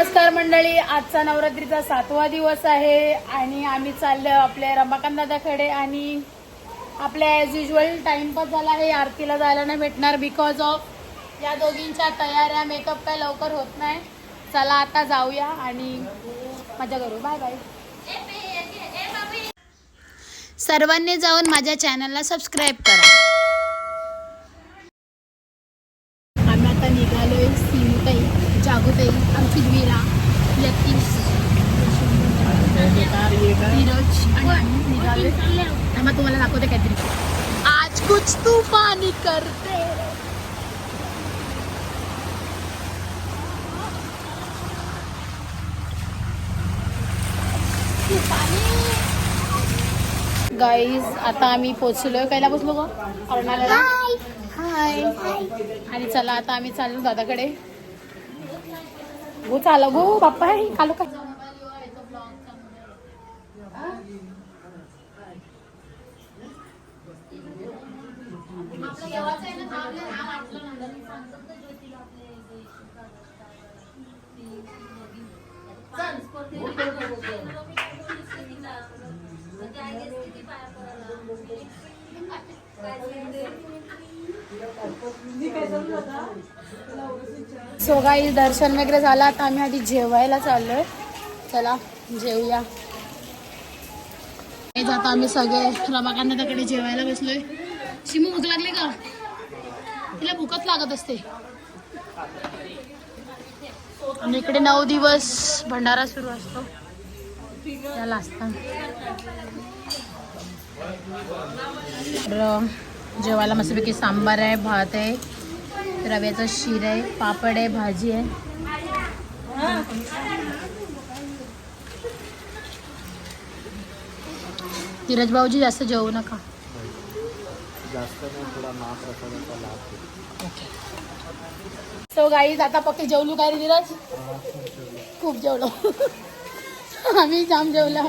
नमस्कार मंडळी आजचा नवरात्रीचा सातवा दिवस आहे आणि आम्ही चाललो आपल्या रमाकांत दादाकडे आणि आपल्या ॲज युजल टाइमपास झाला आहे. आरतीला जायला नाही भेटणार बिकॉज ऑफ या दोघींच्या तयाऱ्या मेकअप काय लवकर होत नाही. चला आता जाऊया आणि मजा करू. बाय बाय सर्वांनी जाऊन माझ्या चॅनलला सबस्क्राईब करा आम्ही आता निघालोय सिंधुताई जागुताई आमची वीरा यतीश नीरज आणि आम्ही निघालोय त्यामुळे तुम्हाला दाखवते काहीतरी आज कुछ तूफानी करते गाईज आता आम्ही पोचलोय कायला बसलो गो अर्णाला हाय आणि चला आता आम्ही चाललो दादाकडे गो चाल गो बाप्पा आहे कालो का सो काही दर्शन वगैरे झालं. आता आम्ही आधी जेवायला चाललोय. चला जेवूया आता आम्ही सगळे रमाकांताकडे जेवायला बसलोय. शिमू भूक लागली का? तिला भूकच लागत असते. आणि इकडे नऊ दिवस भंडारा सुरू असतो. त्याला असता जेवायला मस्तपैकी सांबार आहे भात आहे. रव्याचा शिर आहे पापड आहे भाजी आहे. धीरज भाऊजी जास्त जेवू नका. जास्त सो गाईज आता पक्की जेवलो काय रे धीरज? खूप जेवलो. आम्ही जाम जेवलो.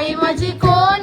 ತಾಯಿ ಮಜಿ ಕೋನ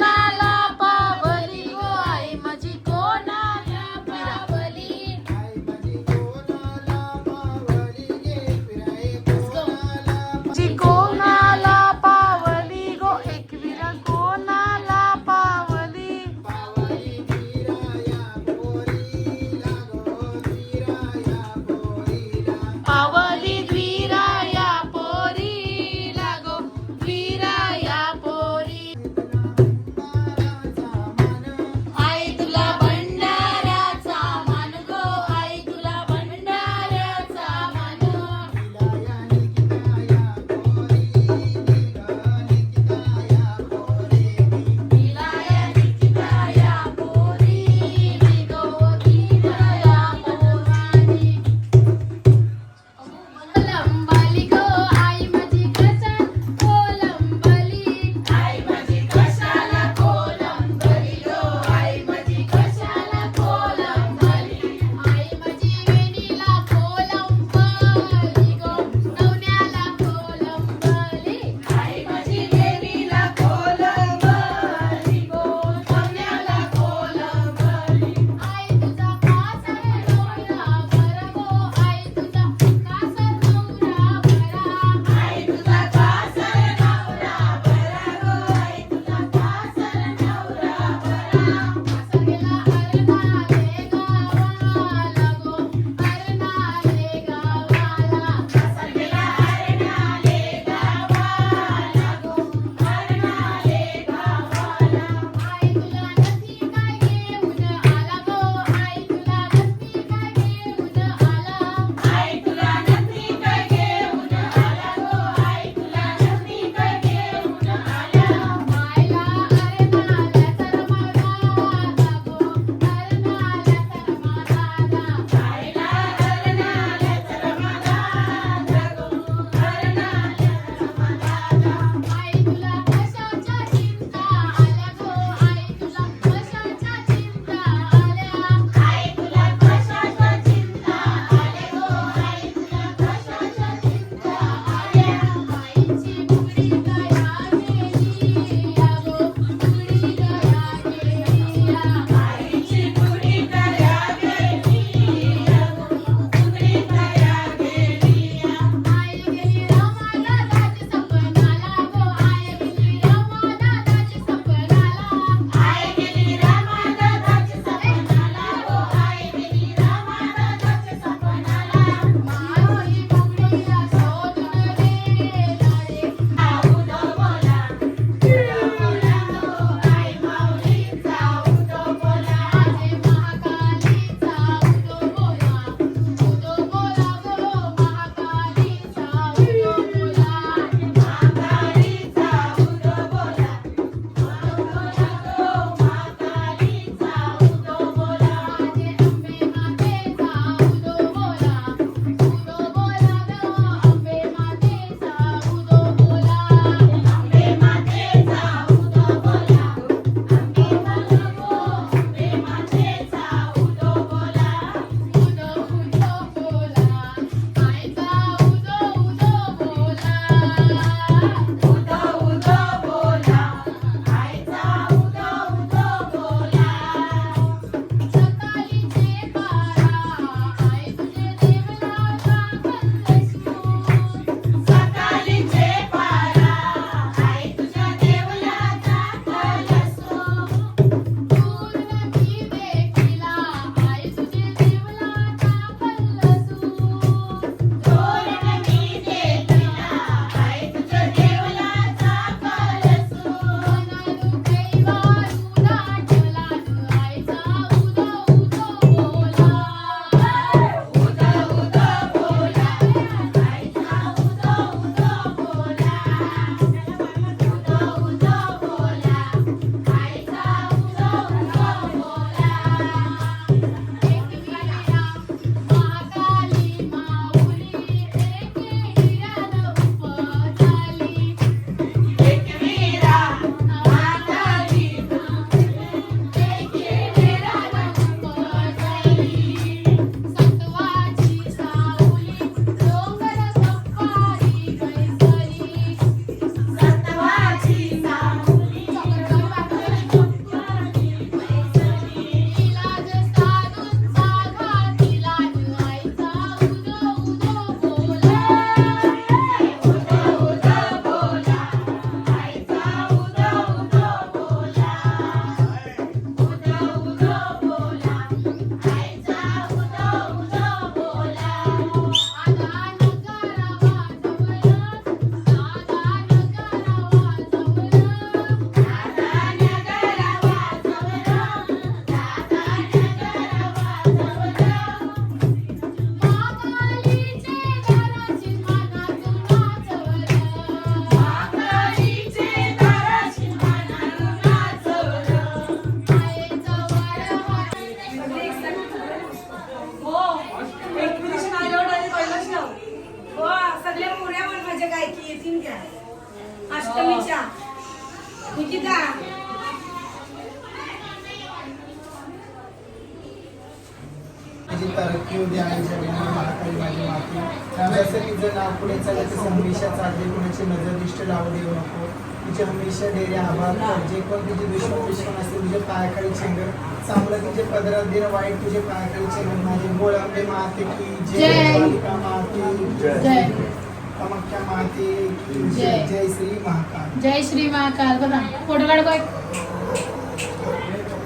येतील घ्या अष्टमीच्या. निकिता. माझी तरक्की होती आईच्या विनय महाकाली माझी माती जसं तिचं नाव पुढे चाललं तसं हमेशा चालते कोणाची नजर दिष्ट लावू देऊ नको. तिचे हमेशा डेरे आभार. कर जे कोण तुझे दुश्मन दुश्मन असते तुझे पायाखाली चेंगर चांगलं तुझे पदरात दिन वाईट तुझे पायाखाली चेंगर माझे गोळांबे माते की जय. माते. जय. कामाख्या माते जय. जय श्री महाकाल. जय श्री महाकाल. बघा फोटो काढ बघ.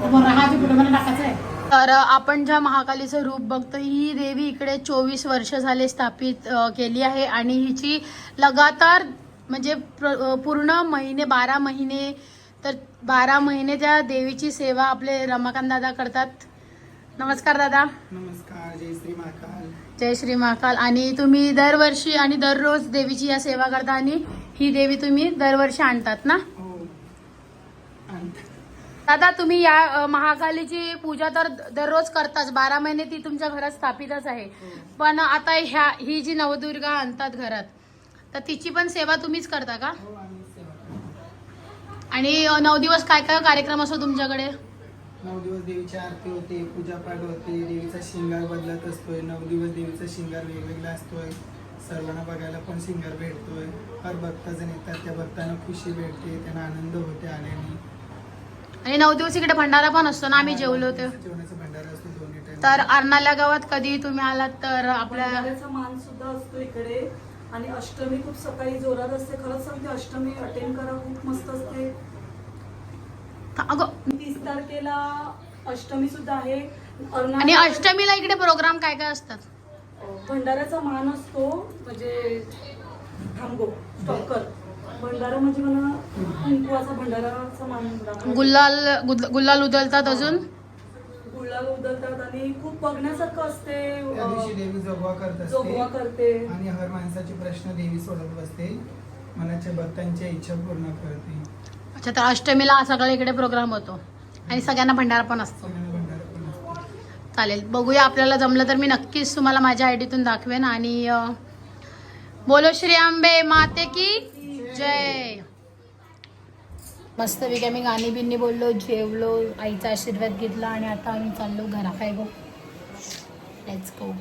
बरं फोटो मला टाकायचा आहे. तर आपण ज्या महाकालीचं रूप बघतो ही देवी इकडे चोवीस वर्ष झाले स्थापित केली आहे आणि हिची लगातार म्हणजे पूर्ण महिने बारा महिने तर बारा महिने त्या देवीची सेवा आपले रमाकांत दादा करतात. नमस्कार दादा. नमस्कार जय श्री महाकाल. जय श्री महाकाल. आणि तुम्ही दरवर्षी आणि दररोज देवीची या सेवा करता आणि ही देवी तुम्ही दरवर्षी आणतात ना? हो दादा तुम्ही या महाकालीची पूजा तर दररोज करताच. बारा महिने ती तुमच्या घरात स्थापितच आहे. पण आता ह्या ही जी नवदुर्गा आणतात घरात तर तिची पण सेवा तुम्हीच करता का? हो. आणि नऊ दिवस काय काय कार्यक्रम असतो तुमच्याकडे? नऊ दिवस देवीची आरती होते पूजापाठ होते देवीचा शिंगार बदलत असतोय नऊ दिवस देवीचा शिंगार वेगवेगळा असतोय. सर्वांना बघायला पण शिंगार भेटतोय. हर भक्तजण येतात त्या भक्तांना खुशी भेटते त्यांना आनंद होते आल्याने. आणि नऊ दिवस इकडे भंडारा पण असतो ना आम्ही जेवलो होतो. जेवणाचा भंडारा असतो दोन्ही टाइम तर अर्नाल्या गावात कधी तुम्ही आलात तर आपल्या मान सुद्धा असतो इकडे. आणि अष्टमी खूप सकाळी जोरात असते. खरंच सांगते अष्टमी अटेंड करा खूप मस्त असते. अगं तीस तारखेला अष्टमी सुद्धा आहे. आणि अष्टमीला इकडे प्रोग्राम काय काय असतात? भंडाऱ्याचा मान असतो म्हणजे थांबो स्टॉप कर भंडारा म्हणजे मला कुंकवाचा भंडाराचा मान. गुल्लाल गुल्लाल उधळतात अजून? गुलाल उधळतात आणि खूप बघण्यासारखं असते. देवी जोगवा करत जोगवा करते. आणि हर माणसाचे प्रश्न देवी सोडत बसते. मनाच्या भक्तांच्या इच्छा पूर्ण करते. अच्छा तर अष्टमीला सगळं इकडे प्रोग्राम होतो. आणि सगळ्यांना भंडारा पण असतो. चालेल बघूया आपल्याला जमलं तर मी नक्कीच तुम्हाला माझ्या आयडीतून दाखवेन. आणि बोलो श्री आंबे माते की जय. मस्त मी गाणी बिन्नी बोललो जेवलो आईचा आशीर्वाद घेतला आणि आता आम्ही चाललो घरा काय गो लेट्स गो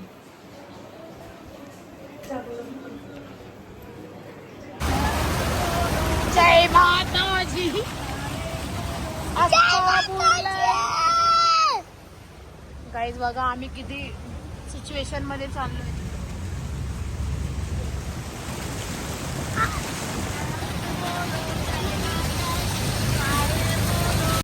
जय माता गाईज बघा आम्ही किती सिच्युएशनमध्ये चाललोय.